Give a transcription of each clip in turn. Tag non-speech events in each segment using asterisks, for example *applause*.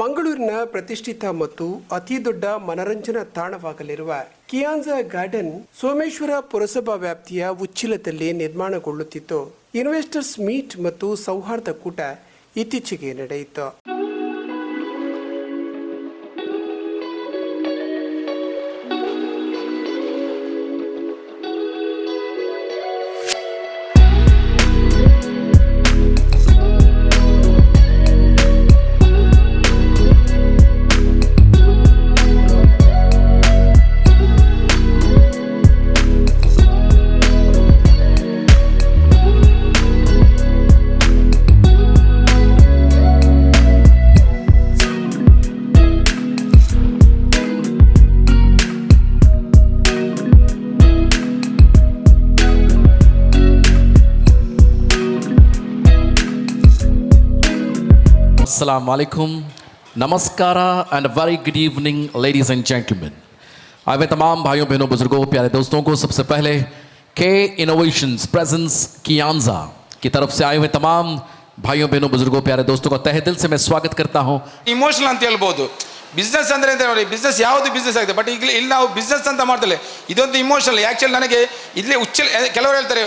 ಮಂಗಳೂರಿನ ಪ್ರತಿಷ್ಠಿತ ಮತ್ತು ಅತಿ ದೊಡ್ಡ ಮನರಂಜನಾ ತಾಣವಾಗಲಿರುವ ಕಿಯಾನ್ಸಾ ಗಾರ್ಡನ್ ಸೋಮೇಶ್ವರ ಪುರಸಭಾ ವ್ಯಾಪ್ತಿಯ ಉಚ್ಚಿಲದಲ್ಲಿ ನಿರ್ಮಾಣಗೊಳ್ಳುತ್ತಿತ್ತು. ಇನ್ವೆಸ್ಟರ್ಸ್ ಮೀಟ್ ಮತ್ತು ಸೌಹಾರ್ದ ಕೂಟ ಇತ್ತೀಚೆಗೆ ನಡೆಯಿತು. Assalamu alaikum. नमस्कारा and very good evening ladies and gentleman आए हुए तमाम भाइयों बहनों बुजुर्गों प्यारे दोस्तों को सबसे पहले के इनोवेशंस प्रेजेंस कियांजा की तरफ से आए हुए तमाम भाइयों बहनों बुजुर्गों प्यारे दोस्तों का तहे दिल से मैं स्वागत करता हूं ಇಮೋಷನಲ್ ಅಂತ ಹೇಳ್ಬೋದು Business ಅಂದರೆ ಅಂತ ನೋಡಿ ಬಿಸ್ನೆಸ್ ಯಾವುದು ಬಿಸ್ನೆಸ್ ಆಗಿದೆ? ಬಟ್ ಇಲ್ಲಿ ಇಲ್ಲಿ ನಾವು ಬಿಸ್ನೆಸ್ ಅಂತ ಮಾಡ್ತಲ್ಲ ಇದೊಂದು ಇಮೋಷನಲ್ ಆ್ಯಕ್ಚುಲಿ ನನಗೆ ಇಲ್ಲಿ ಉಚ್ಚ ಕೆಲವರು ಹೇಳ್ತಾರೆ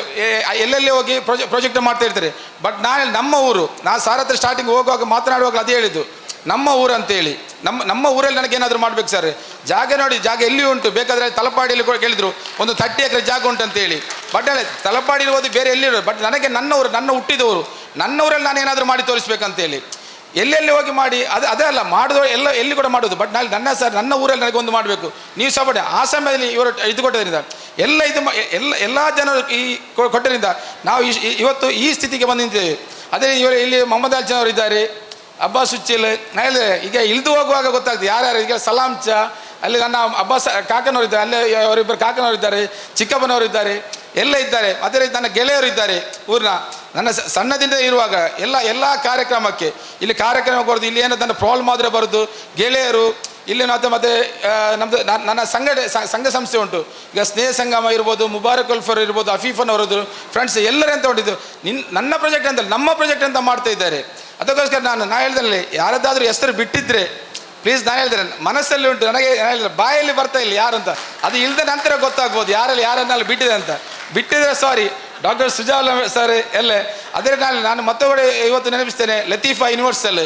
ಎಲ್ಲೆಲ್ಲಿ ಹೋಗಿ ಪ್ರೊಜೆ ಪ್ರೊಜೆಕ್ಟ್ ಮಾಡ್ತಾ ಇರ್ತಾರೆ. ಬಟ್ ನಾನು ನಮ್ಮ ಊರು, ನಾನು ಸಾರ ಹತ್ರ ಸ್ಟಾರ್ಟಿಂಗ್ ಹೋಗುವಾಗ ಮಾತನಾಡುವಾಗ ಅದೇ ಹೇಳಿದ್ದು. ನಮ್ಮ ಊರು ಅಂತೇಳಿ ನಮ್ಮ ನಮ್ಮ ಊರಲ್ಲಿ ನನಗೆ ಏನಾದರೂ ಮಾಡ್ಬೇಕು ಸರ್ ಜಾಗ ನೋಡಿ, ಜಾಗ ಎಲ್ಲಿ ಉಂಟು? ಬೇಕಾದರೆ ತಲಪಾಡಿಯಲ್ಲಿ ಕೂಡ ಕೇಳಿದರು. ಒಂದು ತರ್ಟಿ ಎಕರೆ ಜಾಗ ಉಂಟು ಅಂತೇಳಿ ಬಟ್ ಹೇಳಿ ತಲಪಾಡಿ ಇರ್ಬೋದು ಬೇರೆ ಎಲ್ಲಿ ಬಟ್ ನನಗೆ ನನ್ನ ಊರು, ನನ್ನ ಹುಟ್ಟಿದವರು ನನ್ನ ಊರಲ್ಲಿ ನಾನು ಏನಾದರೂ ಮಾಡಿ ತೋರಿಸ್ಬೇಕಂತೇಳಿ ಎಲ್ಲೆಲ್ಲಿ ಹೋಗಿ ಮಾಡಿ, ಅದು ಅದೇ ಅಲ್ಲ, ಮಾಡೋದು ಎಲ್ಲ ಎಲ್ಲಿ ಕೂಡ ಮಾಡೋದು. ಬಟ್ ನಾಳೆ ನನ್ನ ಸರ್, ನನ್ನ ಊರಲ್ಲಿ ನನಗೆ ಒಂದು ಮಾಡಬೇಕು. ನೀವು ಸಹ ಮಾಡಿ ಆ ಸಮಯದಲ್ಲಿ ಇವರು ಇದು ಕೊಟ್ಟದ್ರಿಂದ. ಎಲ್ಲ ಇದು ಎಲ್ಲ ಎಲ್ಲ ಜನರು ಈ ಕೊಟ್ಟರಿಂದ ನಾವು ಇವತ್ತು ಈ ಸ್ಥಿತಿಗೆ ಬಂದು ನಿಂತಿದ್ದೇವೆ. ಅದೇ ಇವರು ಇಲ್ಲಿ ಮೊಹಮ್ಮದ್ ಅಲ್ಚನ್ ಅವರು ಇದ್ದಾರೆ. ಅಬ್ಬಾಸ್ ಉಚ್ಚಿಲ್, ನಾಳೆ ಈಗ ಇಳಿದು ಹೋಗುವಾಗ ಗೊತ್ತಾಗ್ತದೆ ಯಾರ್ಯಾರು ಈಗ ಸಲಾಂ ಚಾ, ಅಲ್ಲಿ ನನ್ನ ಅಬ್ಬಾಸ್ ಕಾಕನವರು ಇದ್ದಾರೆ. ಅಲ್ಲೇ ಅವರಿಬ್ಬರು ಕಾಕನವರು ಇದ್ದಾರೆ. ಚಿಕ್ಕಪ್ಪನವರು ಇದ್ದಾರೆ. ಎಲ್ಲ ಇದ್ದಾರೆ. ಅದೇ ರೀತಿ ನನ್ನ ಗೆಳೆಯರು ಇದ್ದಾರೆ ಊರಿನ. ನನ್ನ ಸಣ್ಣದಿಂದ ಇರುವಾಗ ಎಲ್ಲ ಎಲ್ಲ ಕಾರ್ಯಕ್ರಮಕ್ಕೆ, ಇಲ್ಲಿ ಕಾರ್ಯಕ್ರಮ ಬರೋದು ಇಲ್ಲಿ ಏನೋ ನನ್ನ ಪ್ರಾಬ್ಲಮ್ ಆದರೆ ಬರೋದು, ಗೆಳೆಯರು, ಇಲ್ಲಿ ಮತ್ತೆ ಮತ್ತೆ ನಮ್ಮದು ನನ್ನ ಸಂಘಟ ಸಂಘ ಸಂಸ್ಥೆ ಉಂಟು. ಈಗ ಸ್ನೇಹ ಸಂಗಮ ಇರ್ಬೋದು, ಮುಬಾರಕ್ ಉಲ್ಫರ್ ಇರ್ಬೋದು ಅಫೀಫನ್ ಅವರದ್ದು ಫ್ರೆಂಡ್ಸ್ ಎಲ್ಲರೂ ಅಂತ ಹೊಂಟಿದ್ದು ನಿನ್ನ ನನ್ನ ಪ್ರಾಜೆಕ್ಟ್ ಅಂತ ನಮ್ಮ ಪ್ರಾಜೆಕ್ಟ್ ಅಂತ ಮಾಡ್ತಾ ಇದ್ದಾರೆ. ಅದಕ್ಕೋಸ್ಕರ ನಾನು, ನಾ ಹೇಳ್ದಲ್ಲಿ ಯಾರದ್ದಾದರೂ ಹೆಸರು ಬಿಟ್ಟಿದ್ದರೆ ಪ್ಲೀಸ್ ನಾನು ಹೇಳಿದ್ರೆ ಮನಸ್ಸಲ್ಲಿ ಉಂಟು, ನನಗೆ ನಾನ್ ಹೇಳಿದ್ರೆ ಬಾಯಲ್ಲಿ ಬರ್ತಾ ಇಲ್ಲ ಯಾರು ಅಂತ. ಅದು ಇಲ್ಲದ ನಂತರ ಗೊತ್ತಾಗ್ಬೋದು, ಯಾರಲ್ಲಿ ಯಾರನ್ನೆಲ್ಲ ಬಿಟ್ಟಿದೆ ಅಂತ. ಬಿಟ್ಟಿದ್ರೆ ಸಾರಿ ಡಾಕ್ಟರ್ ಸುಜಾಲ್ ಸರ್, ಎಲ್ಲ? ಅದೇ ನಾನು ನಾನು ಮತ್ತೊಬ್ಬರು ಇವತ್ತು ನೆನಪಿಸ್ತೇನೆ, ಲತೀಫಾ ಯೂನಿವರ್ಸಲ್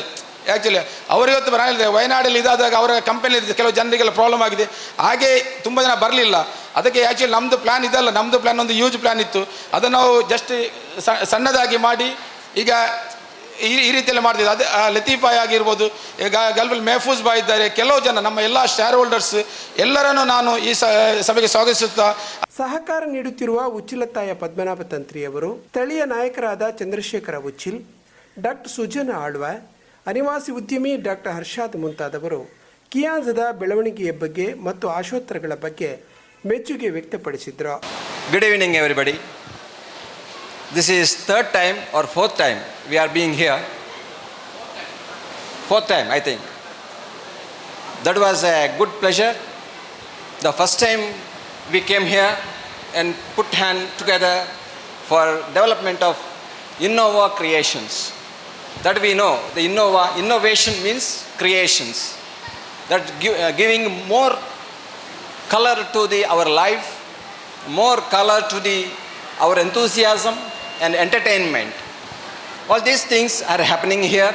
ಆ್ಯಕ್ಚುಲಿ ಅವರು ಇವತ್ತು ಹೇಳಿದೆ ವಯನಾಡಲ್ಲಿ ಇದಾದಾಗ ಅವರ ಕಂಪನಿ ಕೆಲವು ಜನರಿಗೆಲ್ಲ ಪ್ರಾಬ್ಲಮ್ ಆಗಿದೆ. ಹಾಗೆ ತುಂಬ ಜನ ಬರಲಿಲ್ಲ. ಅದಕ್ಕೆ ಆ್ಯಕ್ಚುಲಿ ನಮ್ಮದು ಪ್ಲ್ಯಾನ್ ಇದಲ್ಲ. ನಮ್ಮದು ಪ್ಲ್ಯಾನ್ ಒಂದು ಯೂಜ್ ಪ್ಲ್ಯಾನ್ ಇತ್ತು. ಅದನ್ನು ನಾವು ಜಸ್ಟ್ ಸಣ್ಣದಾಗಿ ಮಾಡಿ, ಈಗ ಈ ಈ ರೀತಿಯಲ್ಲಿ ಮಾಡ್ತಿದ್ದೆ ಅದೇ ಲತೀಫಾಯ್ ಆಗಿರ್ಬೋದು ಗಲ್ಫಲ್ ಗಲ್ಬಲ್ ಮೆಹಫೂಜ್ ಬಾಯ್ ಇದ್ದಾರೆ. ಕೆಲವು ಜನ ನಮ್ಮ ಎಲ್ಲ ಶೇರ್ ಹೋಲ್ಡರ್ಸ್ ಎಲ್ಲರನ್ನು ನಾನು ಈ ಸ- ಸಭೆಗೆ ಸ್ವಾಗತಿಸುತ್ತಾ ಸಹಕಾರ ನೀಡುತ್ತಿರುವ ಉಚ್ಚಿಲತಾಯ ಪದ್ಮನಾಭ ತಂತ್ರಿಯವರು ಸ್ಥಳೀಯ ನಾಯಕರಾದ ಚಂದ್ರಶೇಖರ ಉಚ್ಚಿಲ್ ಡಾಕ್ಟರ್ ಸುಜನ ಆಳ್ವ ಅನಿವಾಸಿ ಉದ್ಯಮಿ ಡಾಕ್ಟರ್ ಹರ್ಷಾದ್ ಮುಂತಾದವರು ಕಿಯಾನ್ಸದ ಬೆಳವಣಿಗೆಯ ಬಗ್ಗೆ ಮತ್ತು ಆಶೋತ್ತರಗಳ ಬಗ್ಗೆ ಮೆಚ್ಚುಗೆ ವ್ಯಕ್ತಪಡಿಸಿದ್ರು. Good evening everybody. This is third time or fourth time we are being here. Fourth time, I think. That was a good pleasure. The first time we came here and put hand together for development of Innova creations. That we know, the Innova innovation means creations. That give, uh, giving more color to the our life, more color to the our enthusiasm and entertainment. All these things are happening here.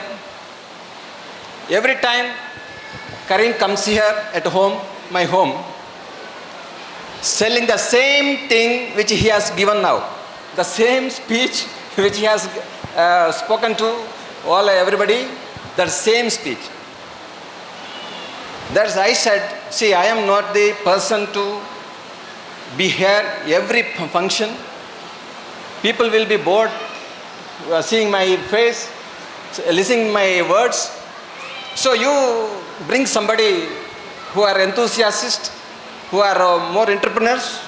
Every time Karim comes here at home, my home, selling the same thing which he has given now, the same speech *laughs* which he has uh, spoken to all everybody, that same speech. That's I said, see, I am not the person to be here every function. People will be bored uh, seeing my face, listening my words. So you bring somebody who are enthusiasts, who are uh, more entrepreneurs,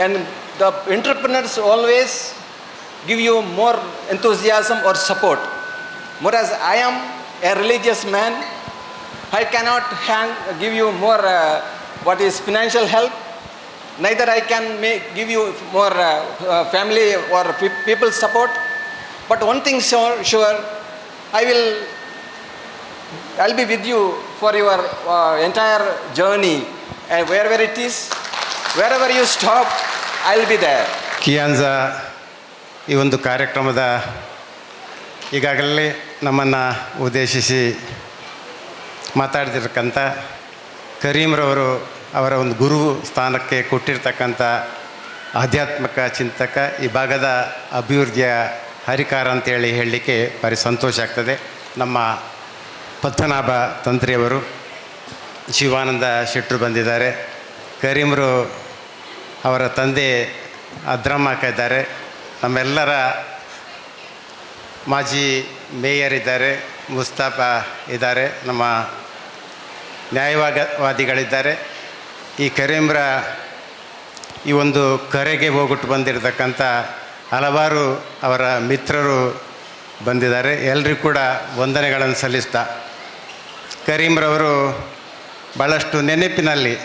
and the entrepreneurs always give you more enthusiasm or support. Whereas I am a religious man, I cannot give you more uh, what is financial help. Neither I can make, give you more uh, uh, family or pe- people support. But one thing sure, sure, I will I'll be with you for your uh, entire journey. And wherever it is, wherever you stop, I'll be there. kianza ಕಿಯಾನ್ಸ ಈ ಒಂದು ಕಾರ್ಯಕ್ರಮದ ಈಗಾಗಲೇ ನಮ್ಮನ್ನು ಉದ್ದೇಶಿಸಿ ಮಾತಾಡ್ತಿರ್ತಕ್ಕಂಥ ಕರೀಮ್ರವರು ಅವರ ಒಂದು ಗುರು ಸ್ಥಾನಕ್ಕೆ ಕೊಟ್ಟಿರ್ತಕ್ಕಂಥ ಆಧ್ಯಾತ್ಮಿಕ ಚಿಂತಕ ಈ ಭಾಗದ ಅಭಿವೃದ್ಧಿಯ ಹರಿಕಾರ ಅಂತೇಳಿ ಹೇಳಲಿಕ್ಕೆ ಭಾರಿ ಸಂತೋಷ ಆಗ್ತದೆ. ನಮ್ಮ ಪದ್ಮನಾಭ ತಂತ್ರಿಯವರು ಶಿವಾನಂದ ಶೆಟ್ಟರು ಬಂದಿದ್ದಾರೆ. ಕರೀಮ್ರು ಅವರ ತಂದೆ ಅದ್ರಮ್ಮ ಇದ್ದಾರೆ. ನಮ್ಮೆಲ್ಲರ ಮಾಜಿ ಮೇಯರ್ ಇದ್ದಾರೆ, ಮುಸ್ತಾಫ ಇದ್ದಾರೆ. ನಮ್ಮ ನ್ಯಾಯವಾದಿಗಳಿದ್ದಾರೆ ಈ ಕರೀಮ್ರ ಈ ಒಂದು ಕರೆಗೆ ಹೋಗ್ಬಿಟ್ಟು ಬಂದಿರತಕ್ಕಂಥ ಹಲವಾರು ಅವರ ಮಿತ್ರರು ಬಂದಿದ್ದಾರೆ. ಎಲ್ರಿಗೂ ಕೂಡ ವಂದನೆಗಳನ್ನು ಸಲ್ಲಿಸ್ತಾ. ಕರೀಂರವರು ಭಾಳಷ್ಟು ನೆನಪಿನಲ್ಲಿ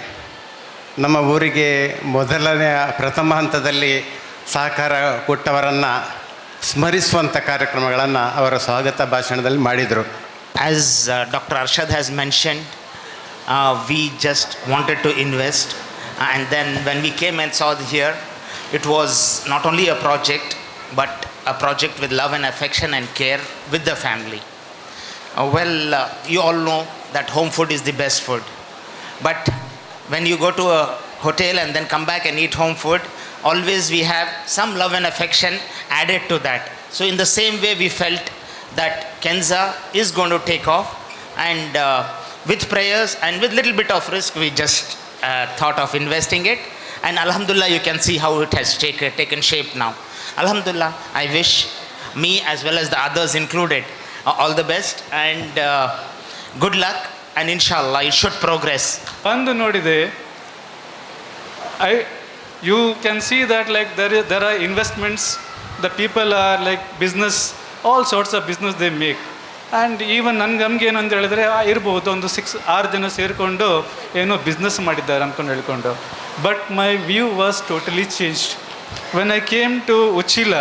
ನಮ್ಮ ಊರಿಗೆ ಮೊದಲನೆಯ ಪ್ರಥಮ ಹಂತದಲ್ಲಿ ಸಹಕಾರ ಕೊಟ್ಟವರನ್ನು ಸ್ಮರಿಸುವಂಥ ಕಾರ್ಯಕ್ರಮಗಳನ್ನು ಅವರ ಸ್ವಾಗತ ಭಾಷಣದಲ್ಲಿ ಮಾಡಿದರು. As doctor Arshad has mentioned, uh, we just wanted to invest. And then when we came and saw here, it was not only a project, but a project with love and affection and care with the family. Uh, well, uh, you all know that home food is the best food. But when you go to a hotel and then come back and eat home food, always we have some love and affection added to that. So, in the same way, we felt that Kenza is going to take off, and uh, with prayers and with little bit of risk, we just uh, thought of investing it. And Alhamdulillah, you can see how it has take, taken shape now. Alhamdulillah, I wish me as well as the others included uh, all the best and uh, good luck. And inshallah, it should progress. ಬಂದು ನೋಡಿದೆ I you can see that like there there are investments the people are like business all sorts of business they make and even ನನಗೆ ನಮ್ಗೆ ಏನು ಅಂತ ಹೇಳಿದ್ರೆ ಇರ್ಬೋದು, ಒಂದು six ಆರು ಜನ ಸೇರಿಕೊಂಡು ಏನೋ ಬಿಸ್ನೆಸ್ ಮಾಡಿದ್ದಾರೆ ಅಂದ್ಕೊಂಡು ಹೇಳ್ಕೊಂಡು. But my view was totally changed when I came to Uchila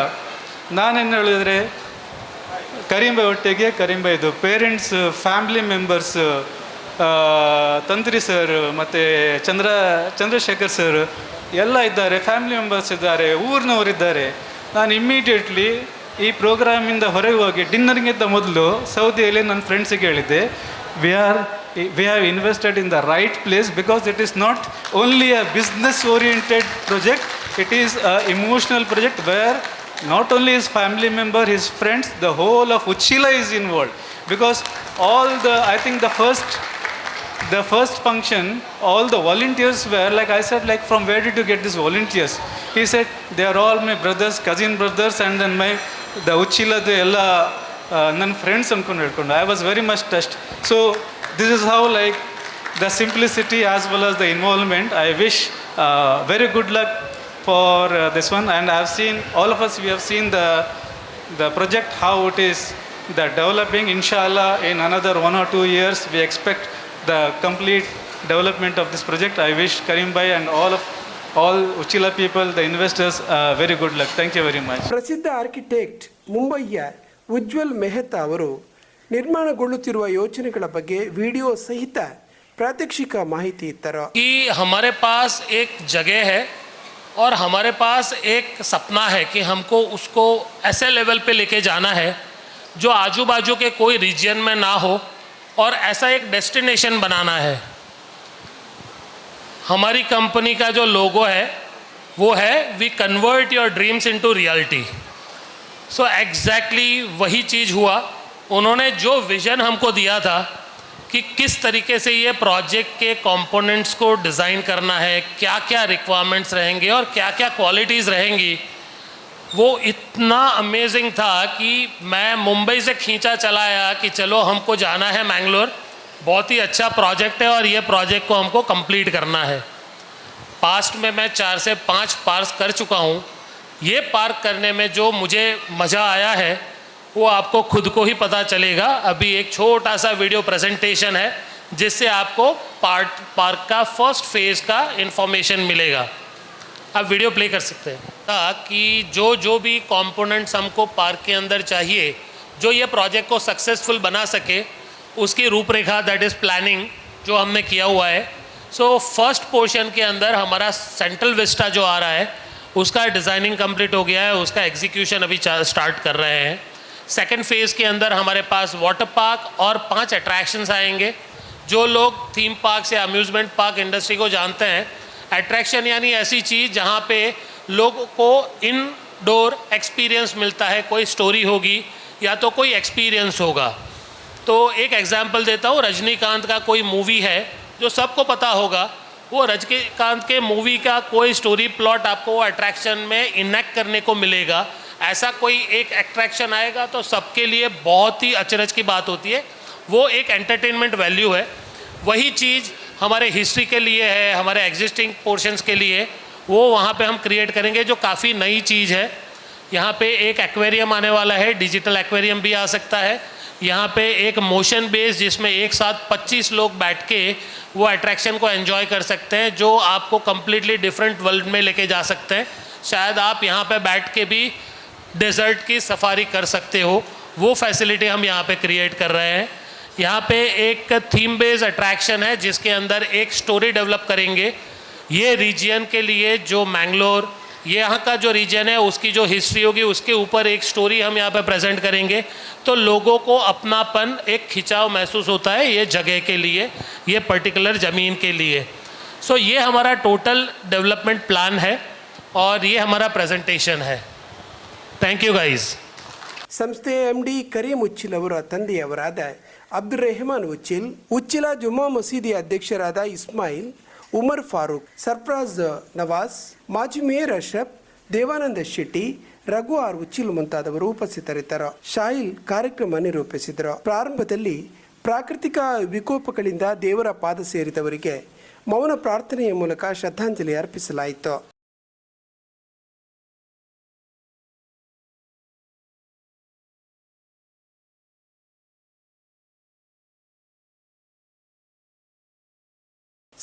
ನಾನೇನು ಹೇಳಿದ್ರೆ, ಕರಿಂಬೆ ಒಟ್ಟಿಗೆ ಕರಿಂಬೆ ಇದು. Parents family members Tantri sir ಮತ್ತು ಚಂದ್ರ, ಚಂದ್ರಶೇಖರ್ ಸರ್ ಎಲ್ಲ ಇದ್ದಾರೆ ಫ್ಯಾಮಿಲಿ ಮೆಂಬರ್ಸ್ ಇದ್ದಾರೆ ಊರಿನವರಿದ್ದಾರೆ ನಾನು ಇಮ್ಮಿಡಿಯೇಟ್ಲಿ ಈ ಪ್ರೋಗ್ರಾಮಿಂದ ಹೊರಗೆ ಹೋಗಿ ಡಿನ್ನರ್ಗಿಂತ ಮೊದಲು ಸೌದಿಯಲ್ಲಿ ನನ್ನ ಫ್ರೆಂಡ್ಸಿಗೆ ಹೇಳಿದ್ದೆ we are we have invested in the right place because it is not only a business oriented project it is a emotional project where not only his family member, his friends, the whole of Uchila is involved. Because all the, I think the first, the first function, all the volunteers were, like I said, like from where did you get these volunteers? He said, they are all my brothers, cousin brothers, and then my, the ಉಚ್ಚಿಲ್ಲದ್ದು ಎಲ್ಲ ನನ್ನ friends ಅನ್ಕೊಂಡು ಹೇಳ್ಕೊಂಡು I was very much touched so this is how like the simplicity as well as the involvement I wish very good luck for this one and I have seen all of us we have seen the the project how it is the developing ಇನ್ಶಾಲಾ in another one or two years we expect the complete development of this project I wish Karim and all of all Uchila people, the investors, uh, very good luck. Thank you very much. ಪ್ರಸಿದ್ಧ architect ಮುಂಬಯಿಯ Ujwal Mehta ಅವರು ನಿರ್ಮಾಣಗೊಳ್ಳುತ್ತಿರುವ ಯೋಜನೆಗಳ ಬಗ್ಗೆ video ಸಹಿತ ಪ್ರಾತ್ಯಕ್ಷಿಕ ಮಾಹಿತಿ ಇತ್ತರ कि हमारे पास एक जगह है और हमारे पास एक सपना है कि हमको उसको ऐसे लेवल पे लेके जाना है जो आजू बाजू के कोई रीजन में ना हो और ऐसा एक डेस्टिनेशन बनाना है हमारी कंपनी का जो लोगो है, वो है we convert your dreams into reality so exactly वही चीज़ हुआ। उन्होंने जो विज़न हमको दिया था कि किस तरीके से ये प्रोजेक्ट के कंपोनेंट्स को डिज़ाइन करना है क्या क्या रिक्वायरमेंट्स रहेंगे और क्या क्या क्वालिटीज़ रहेंगी, वो इतना अमेजिंग था कि मैं मुंबई से खींचा चला आया कि चलो हमको जाना है मैंगलोर। बहुत ही अच्छा प्रोजेक्ट है और ये प्रोजेक्ट को हमको कंप्लीट करना है। पास्ट में मैं चार से पाँच पार्स कर चुका हूँ। ये पार्क करने में जो मुझे मज़ा आया है, वो आपको खुद को ही पता चलेगा। अभी एक छोटा सा वीडियो प्रेजेंटेशन है, जिससे आपको पार्ट पार्क का फ़र्स्ट फ़ेज़ का इन्फॉर्मेशन मिलेगा। आप वीडियो प्ले कर सकते हैं। कि जो जो भी कंपोनेंट्स हमको पार्क के अंदर चाहिए, जो ये प्रोजेक्ट को सक्सेसफुल बना सके उसकी रूपरेखा दैट इज़ प्लानिंग जो हमने किया हुआ है। सो फ़र्स्ट पोर्शन के अंदर हमारा सेंट्रल विस्टा जो आ रहा है, उसका डिज़ाइनिंग कंप्लीट हो गया है, उसका एग्जीक्यूशन अभी स्टार्ट कर रहे हैं। सेकेंड फ़ेज़ के अंदर हमारे पास वाटर पार्क और पाँच अट्रैक्शंस आएँगे, जो लोग थीम पार्क या अम्यूज़मेंट पार्क इंडस्ट्री को जानते हैं। अट्रैक्शन यानी ऐसी चीज़ जहाँ पे लोगों को इनडोर एक्सपीरियंस मिलता है, कोई स्टोरी होगी या तो कोई एक्सपीरियंस होगा। तो एक एग्जांपल देता हूँ, रजनीकांत का कोई मूवी है, जो सबको पता होगा, वो रजनीकांत के मूवी का कोई स्टोरी प्लॉट आपको वो अट्रैक्शन में इनेक्ट करने को मिलेगा। ऐसा कोई एक अट्रैक्शन आएगा तो सबके लिए बहुत ही अचरज की बात होती है। वो एक एंटरटेनमेंट वैल्यू है। वही चीज़ हमारे हिस्ट्री के लिए है, हमारे एग्जिस्टिंग पोर्शंस के लिए, वो वहाँ पे हम क्रिएट करेंगे, जो काफ़ी नई चीज़ है। यहाँ पे एक एक्वेरियम आने वाला है डिजिटल एक्वेरियम भी आ सकता है। यहाँ पे एक मोशन बेस जिसमें एक साथ 25 लोग बैठ के वो अट्रैक्शन को एंजॉय कर सकते हैं, जो आपको कम्प्लीटली डिफरेंट वर्ल्ड में लेके जा सकते हैं। शायद आप यहाँ पे बैठ के भी डेजर्ट की सफारी कर सकते हो। वो फैसिलिटी हम यहाँ पे क्रिएट कर रहे हैं। यहाँ पे एक थीम बेस्ड अट्रैक्शन है, जिसके अंदर एक स्टोरी डेवलप करेंगे। ये रीजन के लिए जो मैंगलोर ये यहाँ का जो रीजन है उसकी जो हिस्ट्री होगी उसके ऊपर एक स्टोरी हम यहाँ पे प्रेजेंट करेंगे तो लोगों को अपनापन एक खिंचाव महसूस होता है ये जगह के लिए ये पर्टिकुलर ज़मीन के लिए सो ये हमारा टोटल डेवलपमेंट प्लान है और ये हमारा प्रेजेंटेशन है थैंक यू गाइज़ ಸಂಸ್ಥೆಯ ಎಂ ಡಿ ಕರೀಂ ಉಚ್ಚಿಲ್ ಅವರ ತಂದೆಯವರಾದ ಅಬ್ದುಲ್ ರೆಹಮಾನ್ ಉಚ್ಚಿಲ್ ಉಚ್ಚಿಲ ಜುಮ್ಮಾ ಮಸೀದಿ ಅಧ್ಯಕ್ಷರಾದ ಇಸ್ಮಾಯಿಲ್ ಉಮರ್ ಫಾರೂಕ್, ಸರ್ಫರಾಜ್ ನವಾಜ್, ಮಾಜಿ ಮೇಯರ್ ಅಶ್ರಫ್, ದೇವಾನಂದ ಶೆಟ್ಟಿ, ರಘು ಆರ್ ಉಚ್ಚಿಲ್ ಮುಂತಾದವರು ಉಪಸ್ಥಿತರಿದ್ದರು. ಶಾಯಿಲ್ ಕಾರ್ಯಕ್ರಮ ನಿರೂಪಿಸಿದರು. ಪ್ರಾರಂಭದಲ್ಲಿ ಪ್ರಾಕೃತಿಕ ವಿಕೋಪಗಳಿಂದ ದೇವರ ಪಾದ ಸೇರಿದವರಿಗೆ ಮೌನ ಪ್ರಾರ್ಥನೆಯ ಮೂಲಕ ಶ್ರದ್ಧಾಂಜಲಿ ಅರ್ಪಿಸಲಾಯಿತು.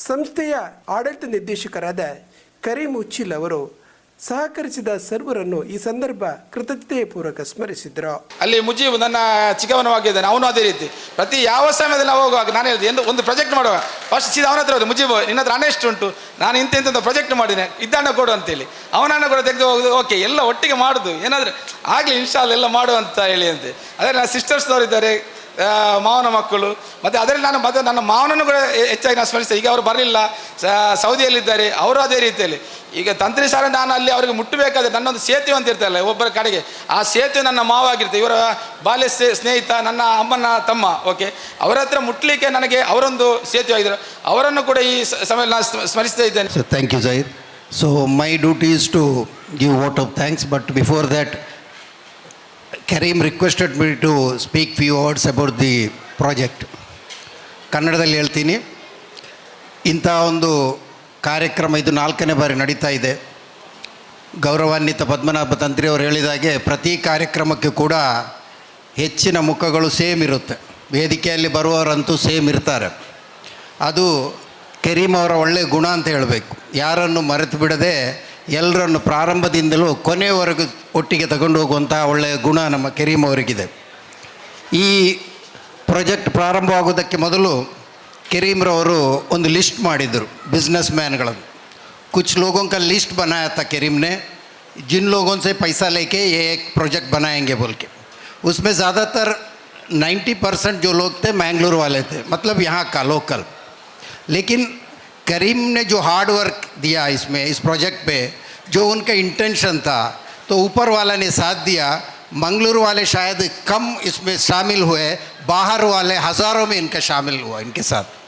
ಸಂಸ್ಥೆಯ ಆಡಳಿತ ನಿರ್ದೇಶಕರಾದ ಕರೀಂ ಉಚ್ಚಿಲ್ ಅವರು ಸಹಕರಿಸಿದ ಸರ್ವರನ್ನು ಈ ಸಂದರ್ಭ ಕೃತಜ್ಞತೆಪೂರ್ವಕ ಸ್ಮರಿಸಿದರು. ಅಲ್ಲಿ ಮುಜೀಬ್ ನನ್ನ ಚಿಕ್ಕವನವಾಗಿದ್ದಾನೆ, ಅವನು ಅದೇ ರೀತಿ. ಪ್ರತಿ ಯಾವ ಸಮಯದಲ್ಲಿ ನಾವು ಹೋಗುವಾಗ ನಾನು ಹೇಳಿದೆ, ಎಂದು, ಒಂದು ಪ್ರಾಜೆಕ್ಟ್ ಮಾಡುವ. ಫಸ್ಟ್ ಸೀದಾ ಅವನ ಹತ್ರ ಹೋದೆ, ಮುಜೀಬ್, ನಿನ್ನ ಹತ್ರ ಅನೆಷ್ಟು ಉಂಟು. ನಾನು ಇಂಥ ಇಂಥ ಪ್ರಾಜೆಕ್ಟ್ ಮಾಡಿದೆ. ಇದ್ದಣ್ಣ ಕೊಡು ಅಂತೇಳಿ. ಅವನನ್ನು ಕೂಡ ತೆಗೆದು ಹೋಗುದು, ಓಕೆ, ಎಲ್ಲ ಒಟ್ಟಿಗೆ ಮಾಡುದು. ಏನಾದರೂ ಆಗಲಿ, ಇನ್ಶಾಲ್ ಎಲ್ಲ ಮಾಡು ಅಂತ ಹೇಳಿ ಅಂತೆ. ಅದೇ ನನ್ನ ಸಿಸ್ಟರ್ಸ್ನವರು ಇದ್ದಾರೆ ಮಾವನ ಮಕ್ಕಳು. ಮತ್ತು ಅದರಲ್ಲಿ ನಾನು ಮತ್ತೆ ನನ್ನ ಮಾವನನ್ನು ಕೂಡ ಹೆಚ್ಚಾಗಿ ನಾನು ಸ್ಮರಿಸ್ತೇನೆ ಈಗ ಅವರು ಬರಲಿಲ್ಲ. ಸೌದಿಯಲ್ಲಿದ್ದಾರೆ. ಅವರು ಅದೇ ರೀತಿಯಲ್ಲಿ. ಈಗ ತಂತ್ರಿ ಸಾರ ನಾನು ಅಲ್ಲಿ ಅವರಿಗೆ ಮುಟ್ಟಬೇಕಾದ್ರೆ ನನ್ನೊಂದು ಸೇತುವೆ ಅಂತ ಇರ್ತಲ್ಲ ಒಬ್ಬರ ಕಡೆಗೆ. ಆ ಸೇತುವೆ ನನ್ನ ಮಾವ ಆಗಿರುತ್ತೆ ಇವರ ಬಾಲ್ಯ ಸ್ನೇಹಿತ, ನನ್ನ ಅಮ್ಮನ ತಮ್ಮ ಓಕೆ ಅವರ ಹತ್ರ ಮುಟ್ಟಲಿಕ್ಕೆ ನನಗೆ ಅವರೊಂದು ಸೇತುವೆ ಆಗಿದ್ದರು ಅವರನ್ನು ಕೂಡ ಈ ಸಮಯ ಸಮಯದಲ್ಲಿ ನಾನು ಸ್ಮ- ಸ್ಮರಿಸ್ತಾ ಇದ್ದೇನೆ. Thank you Jair so my duty duty to give vote of thanks but before before that, requested me to speak few words about the project. ಕನ್ನಡದಲ್ಲಿ ಹೇಳ್ತೀನಿ. ಇಂಥ ಒಂದು ಕಾರ್ಯಕ್ರಮ ಇದು ನಾಲ್ಕನೇ ಬಾರಿ ನಡೀತಾ ಇದೆ. ಗೌರವಾನ್ವಿತ ಪದ್ಮನಾಭ ತಂತ್ರಿ ಅವರು ಹೇಳಿದಾಗೆ ಪ್ರತಿ ಕಾರ್ಯಕ್ರಮಕ್ಕೆ ಕೂಡ ಹೆಚ್ಚಿನ ಮುಖಗಳು ಸೇಮ್ ಇರುತ್ತೆ. ವೇದಿಕೆಯಲ್ಲಿ ಬರುವವರಂತೂ ಸೇಮ್ ಇರ್ತಾರೆ. ಅದು ಕರೀಮ್ ಅವರ ಒಳ್ಳೆಯ ಗುಣ ಅಂತ ಹೇಳಬೇಕು. ಯಾರನ್ನು ಮರೆತು ಬಿಡದೆ ಎಲ್ಲರನ್ನು ಪ್ರಾರಂಭದಿಂದಲೂ ಕೊನೆಯವರೆಗೂ ಒಟ್ಟಿಗೆ ತಗೊಂಡು ಹೋಗುವಂಥ ಒಳ್ಳೆಯ ಗುಣ ನಮ್ಮ ಕರೀಮ್ ಅವರಿಗಿದೆ ಈ ಪ್ರಾಜೆಕ್ಟ್ ಪ್ರಾರಂಭವಾಗೋದಕ್ಕೆ ಮೊದಲು ಕೆರೀಮ್ರವರು ಒಂದು ಲಿಸ್ಟ್ ಮಾಡಿದರು ಬಿಸ್ನೆಸ್ ಮ್ಯಾನ್ಗಳನ್ನು कुछ लोगों का लिस्ट बनाया था करीम ने जिन लोगों से पैसा लेके ये एक प्रोजेक्ट बनाएंगे बोल के उसमें ज़्यादातर 90 परसेंट जो लोग थे मैंगलोर वाले थे मतलब यहाँ का लोकल लेकिन करीम ने जो हार्ड वर्क दिया इसमें इस प्रोजेक्ट पे जो उनका इंटेंशन था तो ऊपर वाला ने साथ दिया। मंगलुरु वाले शायद कम इसमें शामिल हुए, बाहर वाले हज़ारों में इनका शामिल हुआ, इनके साथ।